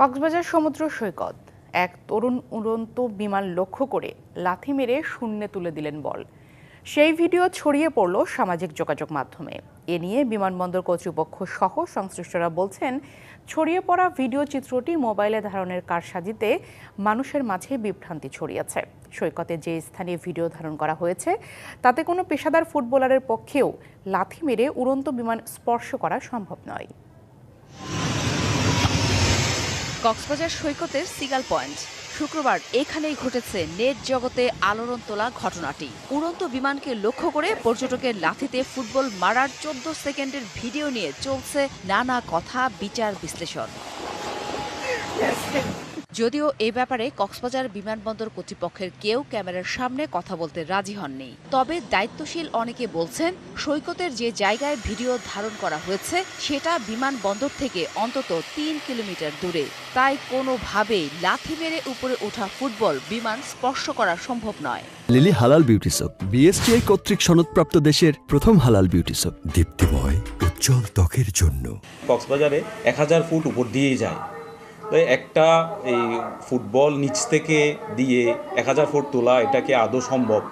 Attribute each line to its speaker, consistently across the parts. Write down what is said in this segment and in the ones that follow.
Speaker 1: কক্সবাজার সমুদ্র সৈকত। এক তরুণ উড়ন্ত বিমান লক্ষ্য করে লাথি মেরে শূন্যে তুলে দিলেন বল। সেই ভিডিও ছড়িয়ে পড়ল সামাজিক যোগাযোগ মাধ্যমে। এ নিয়ে বিমানবন্দর কর্তৃপক্ষ সহ সংশ্লিষ্টরা বলছেন, ছড়িয়ে পড়া ভিডিও চিত্রটি মোবাইলে ধারণের কারসাজিতে মানুষের মাঝে বিভ্রান্তি ছড়িয়েছে। সৈকতে যে স্থানে ভিডিও ধারণ করা হয়েছে, তাতে কোনো পেশাদার ফুটবলারের পক্ষেও লাথি মেরে উড়ন্ত বিমান স্পর্শ করা সম্ভব নয়।
Speaker 2: কক্সবাজার সৈকতের সিগাল পয়েন্ট। শুক্রবার এখানেই ঘটেছে নেট জগতে আলোড়ন তোলা ঘটনাটি। উড়ন্ত বিমানকে লক্ষ্য করে পর্যটকের লাথিতে ফুটবল মারার চোদ্দ সেকেন্ডের ভিডিও নিয়ে চলছে নানা কথা বিচার বিশ্লেষণ। যদিও এ ব্যাপারে কক্সবাজার বিমানবন্দর কর্তৃপক্ষের কেউ ক্যামেরার সামনে কথা বলতে রাজি হননি। তবে দায়িত্বশীল অনেকে বলছেন সৈকতের যে জায়গায় ভিডিও ধারণ করা হয়েছে সেটা বিমানবন্দর থেকে অন্তত তিন কিলোমিটার দূরে। তাই কোনোভাবেই লাথি মেরে উপরে ওঠা ফুটবল বিমান স্পর্শ করা সম্ভব নয়।
Speaker 3: লিলি হালাল বিউটি সোপ বিএসটিআই কর্তৃক সনদপ্রাপ্ত দেশের প্রথম হালাল বিউটি সোপ।
Speaker 4: দীপ্তিময় উজ্জ্বল ত্বকের জন্য।
Speaker 5: কক্সবাজারে এক হাজার ফুট উপর দিয়েই যায়। তো একটা এই ফুটবল নিচ থেকে দিয়ে এক হাজার ফুট তোলা এটাকে আদৌ সম্ভব?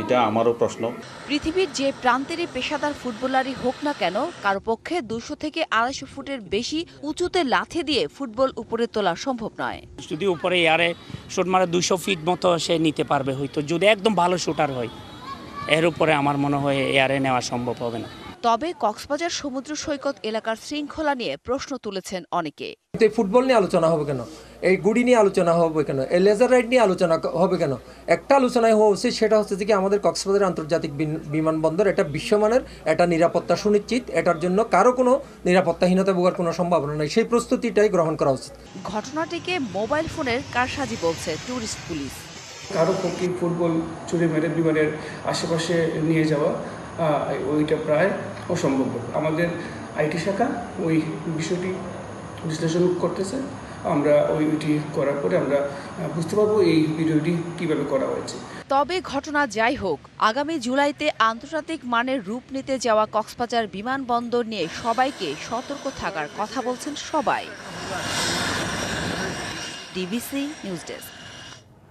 Speaker 5: এটা আমারও প্রশ্ন।
Speaker 2: পৃথিবীর যে প্রান্তেরই পেশাদার ফুটবলারই হোক না কেন কারও পক্ষে দুশো থেকে আড়াইশো ফুটের বেশি উঁচুতে লাথি দিয়ে ফুটবল উপরে তোলা সম্ভব নয়।
Speaker 6: যদি উপরে এয়ারে শুট মারে দুশো ফিট মতো সে নিতে পারবে হয়তো যদি একদম ভালো শুটার হয়। এর উপরে আমার মনে হয় এয়ারে নেওয়া সম্ভব হবে না।
Speaker 2: তবে কক্সবাজার সমুদ্র সৈকত এলাকার শৃঙ্খলা নিয়ে প্রশ্ন তুলেছেন অনেকে।
Speaker 7: কিন্তু এই ফুটবল নিয়ে আলোচনা হবে কেন? এই গুডি নিয়ে আলোচনা হবে কেন? এই লেজার রাইড নিয়ে আলোচনা হবে কেন? একটা আলোচনায় হওয়া উচিত সেটা হচ্ছে যে কি আমাদের কক্সবাজার আন্তর্জাতিক বিন- বিমানবন্দর এটা বিশ্বমানের এটা নিরাপত্তা সুনিশ্চিত এটার জন্য কারও কোনো নিরাপত্তাহীনতা ভোগার কোনো সম্ভাবনা নেই। সেই প্রস্তুতিটাই গ্রহণ করা উচিত।
Speaker 2: ঘটনাটিকে মোবাইল ফোনের কারসাজি বলছে ট্যুরিস্ট পুলিশ।
Speaker 8: কারও পক্ষে ফুটবল চুরি মেরে বিমানের আশেপাশে নিয়ে যাওয়া ওইটা প্রায় অসম্ভব। আমাদের আইটি শাখা ওই বিষয়টি বিশ্লেষণ করতেছে। আমরা ওই ওইটি করার পরে আমরা বুঝতে পারব এই ভিডিওটি কীভাবে করা হয়েছে।
Speaker 2: তবে ঘটনা যাই হোক, আগামী জুলাইতে আন্তর্জাতিক মানের রূপ নিতে যাওয়া কক্সবাজার বিমানবন্দর নিয়ে সবাইকে সতর্ক থাকার কথা বলছেন সবাই। DBC news desk.